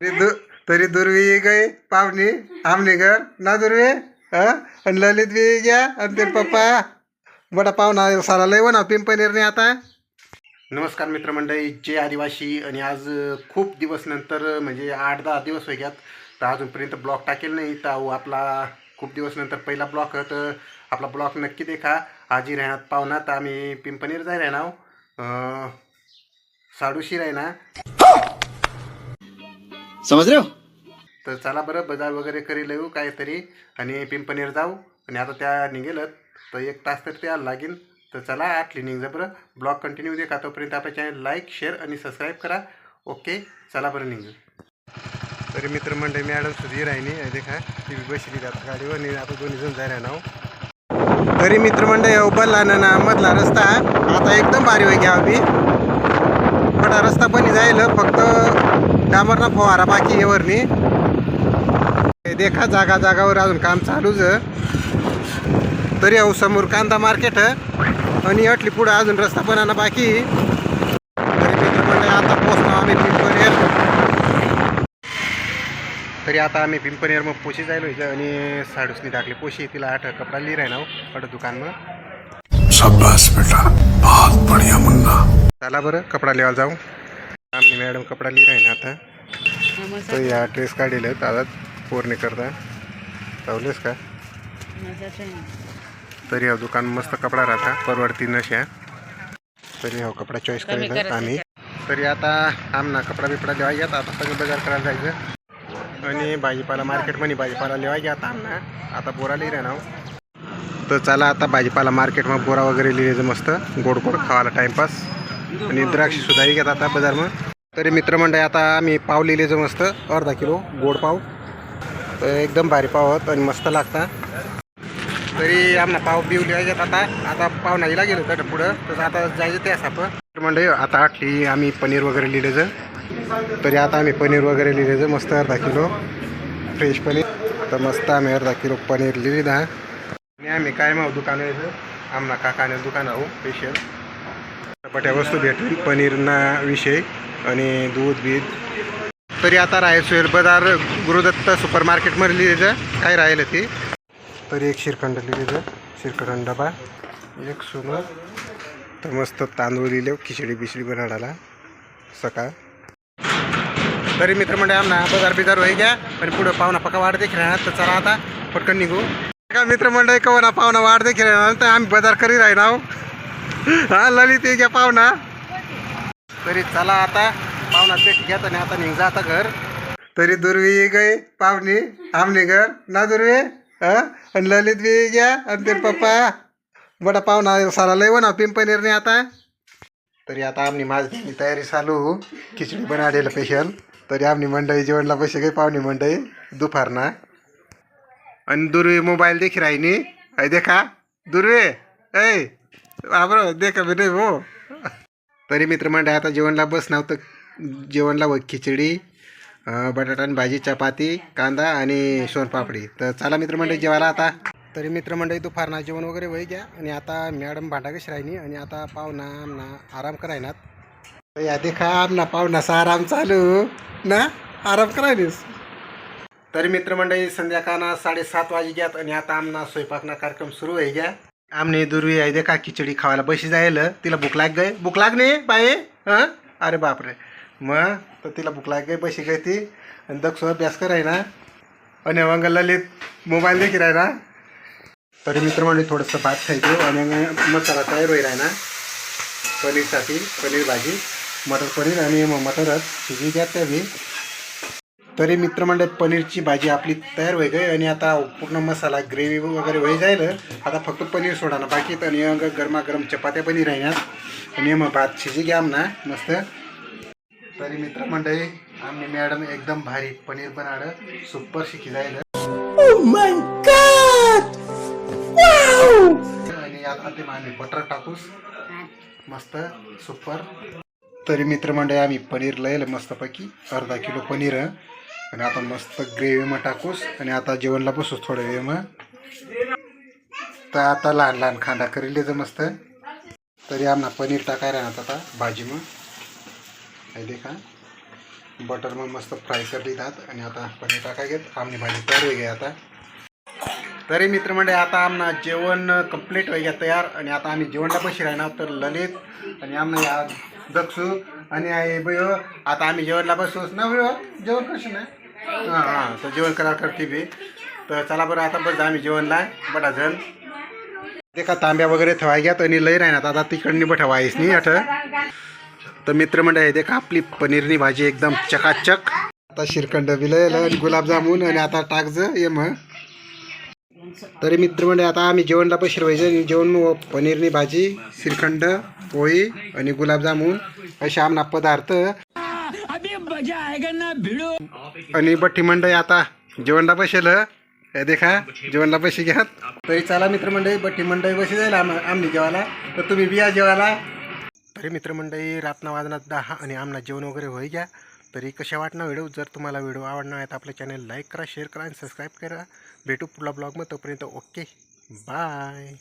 तरी दु तरी दुर्वी गई पाहुणे आमने घर ना दुर्वे? हा? आणि ललित बी घ्या आणि ते पप्पा. मोठा पाहुणा सारा लय ना नाही आता. नमस्कार मित्रमंडळी जे आदिवासी. आणि आज खूप दिवस नंतर म्हणजे आठ दहा दिवस होई तर अजूनपर्यंत ब्लॉग टाकेल नाही. तर अहो आपला खूप दिवस नंतर पहिला ब्लॉग तर आपला ब्लॉग नक्की देखा. आजी राहणार पाहुणा तर आम्ही पिंपनेर जाय राहणार. साडूशी राहणार. समज रे हो. तर चला बरं बाजार वगैरे करी येऊ काहीतरी आणि पिंपनेर जाऊ. आणि आता त्या निघेलत. तर एक तास तर त्या लागेल. तर चला आटली निघजा बरं. ब्लॉग कंटिन्यू देखा तोपर्यंत आपल्या चॅनल लाईक शेअर आणि सबस्क्राईब करा. ओके चला बरं निघू. तरी मित्रमंडळी मॅडम सुधीर आहे नाही देखा ती बसली जात गाडीवर आणि आता दोन्ही जण जायला नाव तरी मित्रमंडळी उभारला ना मधला रस्ता आता एकदम भारी होई घ्या आम्ही. रस्ता पण जाईल फक्त डांबरना फवारा बाकी आहे वरनी. हे देखा जागा जागावर अजून काम चालूच. तरी अहो समोर कांदा मार्केट. आणि अटली पुढं अजून रस्ता बनाना बाकी. तरी आता पोचलो आम्ही पिंपनेर तरी आता आम्ही पिंपनेर मग पोशी जायलो इथं आणि साडूसनी टाकली पोशी. तिला आठ कपडा लिहि राही ना अट दुकान मग शाबाश बेटा. बहुत बढ़िया मुन्ना. चला बरं कपडा लिहायला जाऊ. मॅडम कपडा लिहि राही ना आता. तर या ड्रेस काढले आता पोरणे करता. चावलेस का? तरी हा दुकान मस्त कपडा राहता परवडती नशा. तरी हा कपडा चॉईस करेल आम्ही. तरी आता आमना कपडा बिपडा लिवा घ्यात आता सगळं बाजार करायला जायचं. आणि भाजीपाला मार्केटमध्ये भाजीपाला लिवा घ्या आता आमना आता बोरा लिहि ना तर चला आता भाजीपाला मार्केटमध्ये बोरा वगैरे लिहायचं मस्त. गोड गोड खावायला टाईमपास आणि द्राक्ष सुद्धा घेत आता बाजारमध्ये. तरी मित्रमंडळी आता आम्ही पाव लिहिलेचं मस्त अर्धा किलो गोड पाव. तर एकदम भारी पाव आहेत आणि मस्त लागता. तरी आमना पाव बिव लिहायच्यात आता. आता पाव नाहीला गेलो तर पुढं. तर आता जायचं ते साप मित्रमंडळी आता आठली आम्ही पनीर वगैरे लिहिलेचं तरी आता आम्ही पनीर वगैरे लिहिलेचं मस्त अर्धा किलो. फ्रेश पनीर. तर मस्त आम्ही अर्धा किलो पनीर लिहिली आणि आम्ही काय मग दुकान यायचं आमना काकाने दुकान आहो स्पेशल पट्या वस्तू भेटतील पनीरना विषय. आणि दूध बीध. तरी आता राहायचं बाजार गुरुदत्त सुपर मार्केटमध्ये लिहायचं काय राहिलं ते? तरी एक श्रीखंड लिहिलं श्रीखंड डबा एक सोनं. तर मस्त तांदूळ लिहिले खिचडी बिचडी बनाडाला. सकाळ. तरी मित्रमंडळ आमना बाजार बिजार होई घ्या. आणि पुढं पाहुणा पका वाढते खेळणार तर चला आता पटकन निघू. का मित्रमंडळ कवना पाहुणा वाढते खेळणार तर आम्ही बाजार करी राहणार हा ललित घ्या पाहुणा. तरी चला आता पाहुणा पेट घ्या आणि आता निघजा आता घर. तरी दुर्वी गई पाहुणे आमने घर. ना दुर्वे? हा? आणि ललित बी घ्या आणि ते पप्पा. बडा पाहुणा सारा लय ना नाही आता. तरी आता आमनी माझी तयारी चालू. खिचडी बनाडेल स्पेशल तरी आमनी मंडळी जेवणला पैसे काही पाहुणे मंडळी दुपारना आणि दुर्वे मोबाईल देखील राहिनी अय देखा. दुर्वे ऐ आबर देखा बी नाही हो. तरी मित्रमंडळ आता जेवणला बस नव्हतं. जेवणला व खिचडी बटाटा आणि भाजी चपाती कांदा आणि सोनपापडी. तर चला मित्रमंडळी जेवायला आता. तरी मित्रमंडळी दुपारना जेवण वगैरे वही घ्या. आणि आता मॅडम भांडाकश राहिनी आणि आता पाहुणा आमना आराम करायनात. तर या देखा आमना पाहुणाचा आराम चालू. ना? आराम करायनीस तरी मित्रमंडळी संध्याकाळना साडेसात वाजे घ्यात. आणि आता आमना स्वयंपाकना कार्यक्रम सुरू आहे घ्या. आमने दुर्वी आहे देखा खिचडी खावायला बशी जाईल तिला भूक लाग गय. भूक लागणे बाई हां? अरे बापरे. मग? तर तिला भूक लाग गई बशी गई ती. आणि दक्ष अभ्यास कराय ना आणि अवंग ललित मोबाईल देखील आहे ना तरी मित्रमंडळी थोडंसं भात खायचो. आणि मसाला तयार होईल आहे ना पनीरसाठी पनीर भाजी मटर पनीर आणि मग मटरच. शिजी घ्या त्या बी. तरी मित्रमंडळ पनीरची भाजी आपली तयार होई गई आणि आता पूर्ण मसाला ग्रेव्ही वगैरे होई जाईल आता फक्त पनीर सोडाना बाकी तर अंग गरमागरम चपात्या पण राहण्यात आणि मग भात शिजी घ्या आमना. मस्त. तरी मित्रमंडळी आम्ही मॅडम एकदम भारी पनीर बनाड सुपर शिकी जाईल आणि आता ते आम्ही बटर टाकूस. मस्त सुपर तरी मित्रमंडळी आम्ही पनीर लयल मस्तपैकी. अर्धा किलो पनीर. आणि आता मस्त ग्रेव्ही मग टाकूस आणि आता जेवणला बसूस थोडा वेळ मग तर आता लहान लहान खांदा करेल मस्त. तरी आम्हाला पनीर टाकायला राहणार आता भाजी मग. हे देखा. बटर मग मस्त फ्राय कर देतात आणि आता पनीर टाकाय घेत. आमनी भाजी तयार वेगळी आता. तरी मित्रमंडळी आता आमना जेवण कंप्लीट होई तयार. आणि आता आम्ही जेवणला बशी राहणार तर ललित आणि आमना या दक्षू आणि आई बयो आता आम्ही जेवणला बसूच ना बयो जेवण कसं नाही हां हां तर जेवण करा करते बी तर चला बरं आता बस आम्ही जेवणला. बटा जण देखा तांब्या वगैरे ठेवाय घ्यात आणि लय राहणार आता तिकडनी बठवायच नाही अठ तर मित्रमंडळ देखा आपली पनीरनी भाजी एकदम चकाचक. आता श्रीखंड बिलयल आणि गुलाबजामुन आणि आता टाकज ये मग. तरी मित्रमंडळी आता आम्ही जेवणला पैसे व्हायचं आणि जेवण मग पनीरनी भाजी श्रीखंड पोळी आणि गुलाबजामुन असे आमना पदार्थ. आणि बठ्ठी मंडळी आता जेवणला बसेल. देखा जेवणला पैसे घ्या तरी चला मित्रमंडळी बठ्ठी मंडळी बशी जाईल आम जेवायला. तर तुम्ही बिया जेवायला. तरी मित्रमंडळी रातना वाजनात दहा आणि आमना जेवण वगैरे होई घ्या. तरी कशा वाटणार व्हिडिओ? जर तुम्हाला व्हिडिओ आवडणार आहे तर आपलं चॅनल लाईक करा शेअर करा आणि सबस्क्राईब करा. भेटू पुढला ब्लॉगमध्ये तोपर्यंत ओके बाय